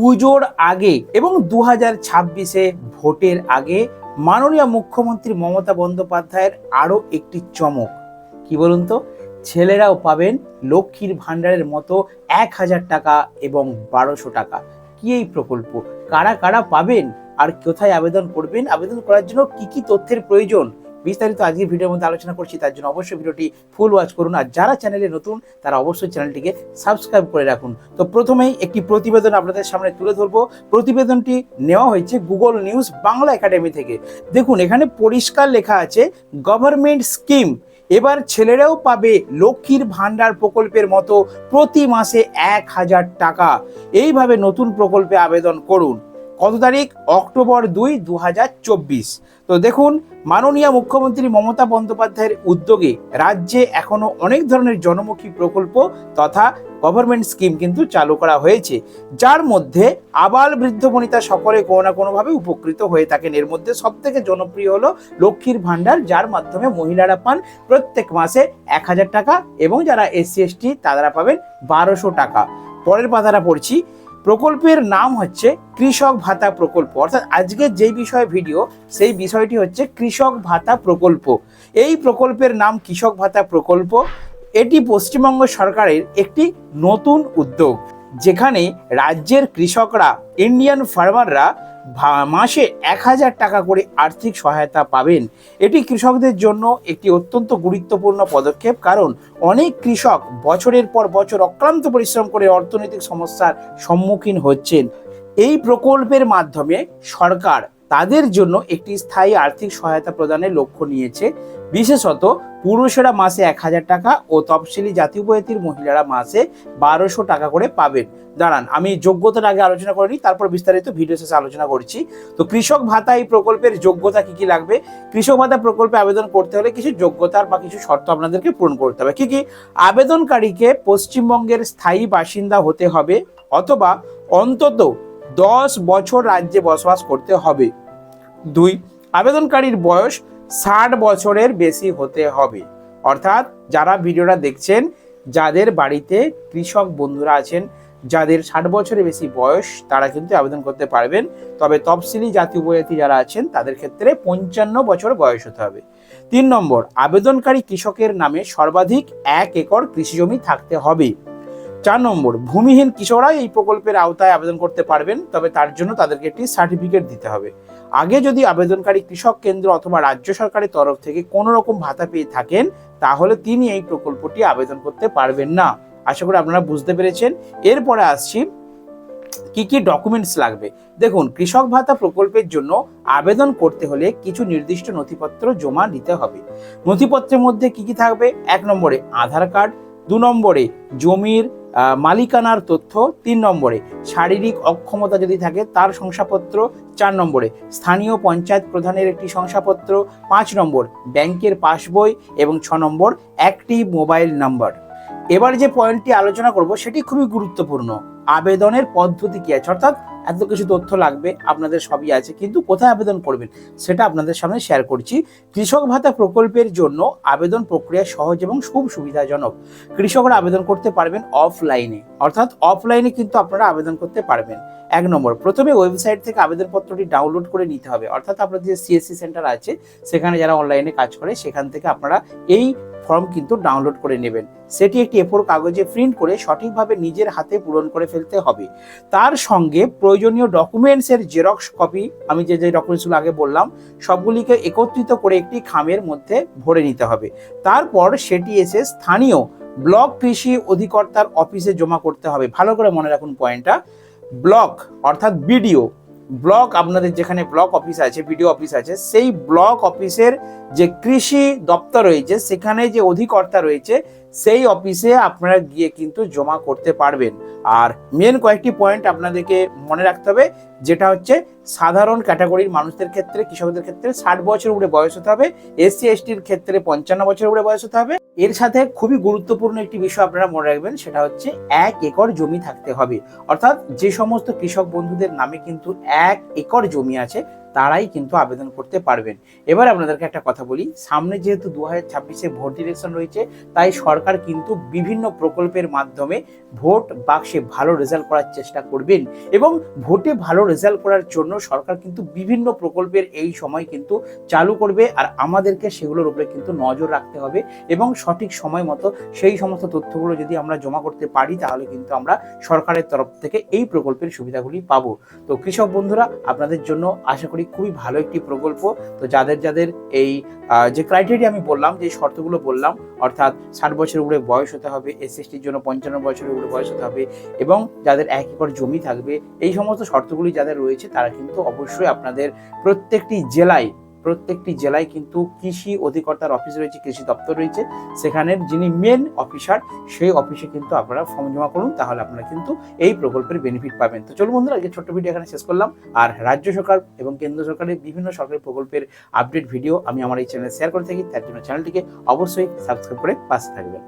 পুজোর আগে এবং দু হাজার ছাব্বিশে ভোটের আগে মাননীয় মুখ্যমন্ত্রী মমতা বন্দ্যোপাধ্যায়ের আরও একটি চমক। কি বলুন তো? ছেলেরাও পাবেন লক্ষ্মীর ভাণ্ডারের মতো এক হাজার টাকা এবং বারোশো টাকা। কি এই প্রকল্প? কারা কারা পাবেন? আর কোথায় আবেদন করবেন? আবেদন করার জন্য কি কি তথ্যের প্রয়োজন? বিস্তারিত আজকের ভিডিওর মধ্যে আলোচনা করছি, তার জন্য অবশ্যই ভিডিওটি ফুল ওয়াচ করুন। আর যারা চ্যানেলে নতুন, তারা অবশ্যই চ্যানেলটিকে সাবস্ক্রাইব করে রাখুন। তো প্রথমেই একটি প্রতিবেদন আপনাদের সামনে তুলে ধরবো। প্রতিবেদনটি নেওয়া হয়েছে গুগল নিউজ বাংলা একাডেমি থেকে। দেখুন, এখানে পরিষ্কার লেখা আছে গভর্নমেন্ট স্কিম এবার ছেলেরাও পাবে লক্ষ্মীর ভাণ্ডার প্রকল্পের মতো প্রতি মাসে এক হাজার টাকা। এইভাবে নতুন প্রকল্পে আবেদন করুন। কত তারিখ? অক্টোবর দুই দু তো দেখুন, মাননীয় মুখ্যমন্ত্রী মমতা বন্দ্যোপাধ্যায়ের উদ্যোগে রাজ্যে এখনও অনেক ধরনের জনমুখী প্রকল্প তথা গভর্নমেন্ট স্কিম কিন্তু চালু করা হয়েছে। যার মধ্যে আবাল বৃদ্ধ বনিতা সকলে কোনো না কোনোভাবে উপকৃত হয়ে থাকেন। এর মধ্যে সব থেকে জনপ্রিয় হলো লক্ষ্মীর ভাণ্ডার, যার মাধ্যমে মহিলারা পান প্রত্যেক মাসে এক হাজার টাকা এবং যারা এসসি, এসটি তারা পাবেন বারোশো টাকা। পরের পাতাটা পড়ছি। প্রকল্পের নাম হচ্ছে কৃষক ভাতা প্রকল্প। অর্থাৎ আজকে যে বিষয়ে ভিডিও সেই বিষয়টি হচ্ছে কৃষক ভাতা প্রকল্প। এই প্রকল্পের নাম কৃষক ভাতা প্রকল্প। এটি পশ্চিমবঙ্গ সরকারের একটি নতুন উদ্যোগ, যেখানে রাজ্যের কৃষকরা ইন্ডিয়ান ফার্মাররা মাসে এক হাজার টাকা করে আর্থিক সহায়তা পাবেন। এটি কৃষকদের জন্য একটি অত্যন্ত গুরুত্বপূর্ণ পদক্ষেপ, কারণ অনেক কৃষক বছরের পর বছর অক্লান্ত পরিশ্রম করে অর্থনৈতিক সমস্যার সম্মুখীন হচ্ছেন। এই প্রকল্পের মাধ্যমে সরকার তাদের জন্য একটি স্থায়ী আর্থিক সহায়তা প্রদানের লক্ষ্য নিয়েছে। বিশেষত পুরুষেরা মাসে এক হাজার টাকা ও তফসিলি জাতি উপজাতির মহিলারা মাসে বারোশো টাকা করে পাবেন। দাঁড়ান, আমি যোগ্যতার আগে আলোচনা করিনি তারপর বিস্তারিত ভিডিও শেষে আলোচনা করছি। তো কৃষক ভাতা এই প্রকল্পের যোগ্যতা কি কি লাগবে? কৃষক ভাতা প্রকল্পে আবেদন করতে হলে কিছু যোগ্যতার বা কিছু শর্ত আপনাদেরকে পূরণ করতে হবে। কি কি? আবেদনকারীকে পশ্চিমবঙ্গের স্থায়ী বাসিন্দা হতে হবে অথবা অন্তত দশ বছর রাজ্যে বসবাস করতে হবে। দুই, আবেদনকারীর বয়স ষাট বছরের বেশি হতে হবে। অর্থাৎ যারা ভিডিওটা দেখছেন, যাদের বাড়িতে কৃষক বন্ধুরা আছেন, যাদের ষাট বছরের বেশি বয়স, তারা কিন্তু আবেদন করতে পারবেন। তবে তফসিলি জাতি উপজাতি যারা আছেন, তাদের ক্ষেত্রে পঞ্চান্ন বছর বয়স হতে হবে। তিন নম্বর, আবেদনকারী কৃষকের নামে সর্বাধিক এক একর কৃষি জমি থাকতে হবে। চার নম্বর, ভূমিহীন কৃষকরা এই প্রকল্পের আওতায় আবেদন করতে পারবেন, তবে তার জন্য তাদেরকে একটি সার্টিফিকেট দিতে হবে। আগে যদি আবেদনকারী কৃষক কেন্দ্র অথবা রাজ্য সরকারের তরফ থেকে কোনো রকম ভাতা পেয়ে থাকেন, তাহলে তিনি এই প্রকল্পটি আবেদন করতে পারবেন না। আশা করি আপনারা বুঝতে পেরেছেন। এরপরে আসছি, কি কি ডকুমেন্টস লাগবে? দেখুন, কৃষক ভাতা প্রকল্পের জন্য আবেদন করতে হলে কিছু নির্দিষ্ট নথিপত্র জমা দিতে হবে। নথিপত্রের মধ্যে কি কি থাকবে? এক নম্বরে আধার কার্ড, দু নম্বরে জমির মালিকানার তথ্য তিন নম্বরে। শারীরিক অক্ষমতা যদি থাকে, তার শংসাপত্র চার নম্বরে। স্থানীয় পঞ্চায়েত প্রধানের একটি শংসাপত্র পাঁচ নম্বর। ব্যাংকের পাসবই এবং ছ নম্বর একটি মোবাইল নাম্বার এবার যে পয়েন্টটি আলোচনা করব, সেটি খুবই গুরুত্বপূর্ণ। আবেদনের পদ্ধতি কী আছে? অর্থাৎ এত কিছু তথ্য লাগবে, আপনাদের সবই আছে, কিন্তু কোথায় আবেদন করবেন? সেটা আপনাদের সামনে শেয়ার করছি। কৃষক ভাতা প্রকল্পের জন্য আবেদন প্রক্রিয়া সহজ এবং খুব সুবিধাজনক। কৃষকরা আবেদন করতে পারবেন অফলাইনে অর্থাৎ অফলাইনে কিন্তু আপনারা আবেদন করতে পারবেন। এক নম্বর, প্রথমে ওয়েবসাইট থেকে আবেদনপত্রটি ডাউনলোড করে নিতে হবে। অর্থাৎ আপনাদের যে সিএসসি সেন্টার আছে, সেখানে যারা অনলাইনে কাজ করে, সেখান থেকে আপনারা এই ফর্ম কিন্তু ডাউনলোড করে নেবেন। সেটি একটি এফোর কাগজে প্রিন্ট করে সঠিকভাবে নিজের হাতে পূরণ করে ফেলতে হবে। তার সঙ্গে প্রয়োজনীয় ডকুমেন্টসের জেরক্স কপি আমি যে যে ডকুমেন্টসগুলো আগে বললাম, সবগুলিকে একত্রিত করে একটি খামের মধ্যে ভরে নিতে হবে। তারপর সেটি এসে স্থানীয় ব্লক কৃষি অধিকর্তার অফিসে জমা করতে হবে। ভালো করে মনে রাখুন পয়েন্টটা ব্লক অর্থাৎ বিডিও ব্লক আপনাদের যেখানে ব্লক অফিস আছে বিডিও অফিস আছে, সেই ব্লক অফিসের যে কৃষি দপ্তর রয়েছে, সেখানে যে অধিকর্তা রয়েছে সেই অফিসে আপনারা গিয়ে কিন্তু জমা করতে পারবেন। আর মেন কয়েকটি পয়েন্ট আপনাদেরকে মনে রাখতে হবে, যেটা হচ্ছে সাধারণ ক্যাটাগরির মানুষদের ক্ষেত্রে, কৃষকদের ক্ষেত্রে ষাট বছর উপরে বয়স হতে হবে এসসি এসটির ক্ষেত্রে পঞ্চান্ন বছর উপরে বয়স হতে হবে। এর সাথে খুবই গুরুত্বপূর্ণ একটি বিষয় আপনারা মনে রাখবেন, সেটা হচ্ছে এক একর জমি থাকতে হবে। অর্থাৎ যে সমস্ত কৃষক বন্ধুদের নামে কিন্তু এক একর জমি আছে তারাই কিন্তু আবেদন করতে পারবেন। এবার আপনাদেরকে একটা কথা বলি, সামনে যেহেতু দু হাজার ছাব্বিশে ভোট ইলেকশন রয়েছে, তাই সরকার কিন্তু বিভিন্ন প্রকল্পের মাধ্যমে ভোট বাক্সে ভালো রেজাল্ট করার চেষ্টা করবেন এবং ভোটে ভালো রেজাল্ট করার জন্য সরকার কিন্তু বিভিন্ন প্রকল্পের এই সময় কিন্তু চালু করবে আর আমাদেরকে সেগুলোর উপরে কিন্তু নজর রাখতে হবে এবং সঠিক সময় মতো সেই সমস্ত তথ্যগুলো যদি আমরা জমা করতে পারি, তাহলে কিন্তু আমরা সরকারের তরফ থেকে এই প্রকল্পের সুবিধাগুলি পাবো। তো কৃষক বন্ধুরা, আপনাদের জন্য আশা করি খুবই ভালো একটি প্রকল্প। তো যাদের যাদের এই যে ক্রাইটেরিয়া আমি বললাম, যে শর্তগুলো বললাম, অর্থাৎ ষাট বছরের উপরে বয়স হতে হবে এসএসটির জন্য পঞ্চান্ন বছরের উপরে বয়স হতে হবে এবং যাদের এক একর জমি থাকবে, এই সমস্ত শর্তগুলি যাদের রয়েছে, তারা কিন্তু অবশ্যই আপনাদের প্রত্যেকটি জেলায় প্রত্যেকটি জেলায় কিন্তু কৃষি অধিকর্তার অফিস রয়েছে, কৃষি দপ্তর রয়েছে। সেখানের যিনি মেন অফিসার সেই অফিসে কিন্তু আপনারা ফর্ম জমা করুন, তাহলে আপনারা কিন্তু এই প্রকল্পের বেনিফিট পাবেন। তো চলুন বন্ধুরা, আজকে ছোট্ট ভিডিও এখানে শেষ করলাম। আর রাজ্য সরকার এবং কেন্দ্র সরকারের বিভিন্ন সরকারি প্রকল্পের আপডেট ভিডিও আমি আমার এই চ্যানেলে শেয়ার করে থাকি। তার জন্য চ্যানেলটিকে অবশ্যই সাবস্ক্রাইব করে পাশে থাকবেন।